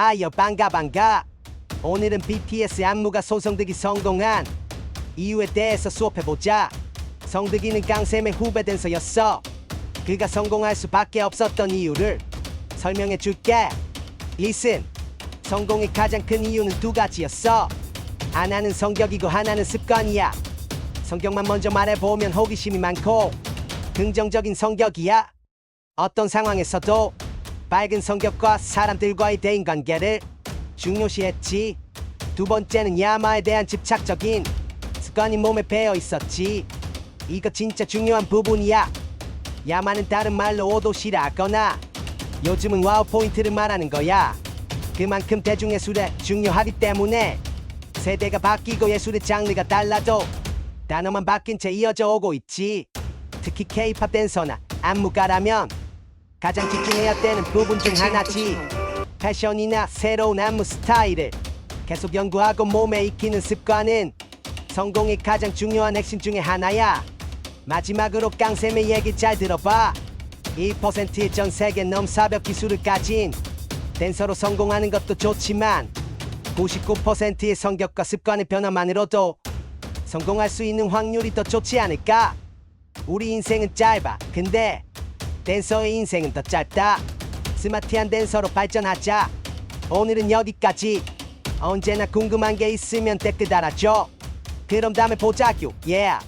아여 반가 반가. 오늘은 BTS 안무가 소성득이 성공한 이유에 대해서 수업해보자. 성득이는 깡쌤의 후배 댄서였어. 그가 성공할 수밖에 없었던 이유를 설명해줄게. 리슨 성공의 가장 큰 이유는 두 가지였어. 하나는 성격이고 하나는 습관이야. 성격만 먼저 말해보면 호기심이 많고 긍정적인 성격이야. 어떤 상황에서도 밝은 성격과 사람들과의 대인관계를 중요시했지. 두 번째는 야마에 대한 집착적인 습관이 몸에 배어 있었지. 이거 진짜 중요한 부분이야. 야마는 다른 말로 오도시라거나 요즘은 와우 포인트를 말하는 거야. 그만큼 대중예술에 중요하기 때문에 세대가 바뀌고 예술의 장르가 달라도 단어만 바뀐 채 이어져 오고 있지. 특히 K-팝 댄서나 안무가라면 가장 집중해야 되는 부분 중 하나지. 패션이나 새로운 안무 스타일을 계속 연구하고 몸에 익히는 습관은 성공의 가장 중요한 핵심 중에 하나야. 마지막으로 깡쌤의 얘기 잘 들어봐. 1%의 전 세계 넘사벽 기술을 가진 댄서로 성공하는 것도 좋지만 99%의 성격과 습관의 변화만으로도 성공할 수 있는 확률이 더 좋지 않을까? 우리 인생은 짧아. 근데 댄서의 인생은 더 짧다. 스마트한 댄서로 발전하자. 오늘은 여기까지. 언제나 궁금한 게 있으면 댓글 달아줘. 그럼 다음에 보자규. Yeah.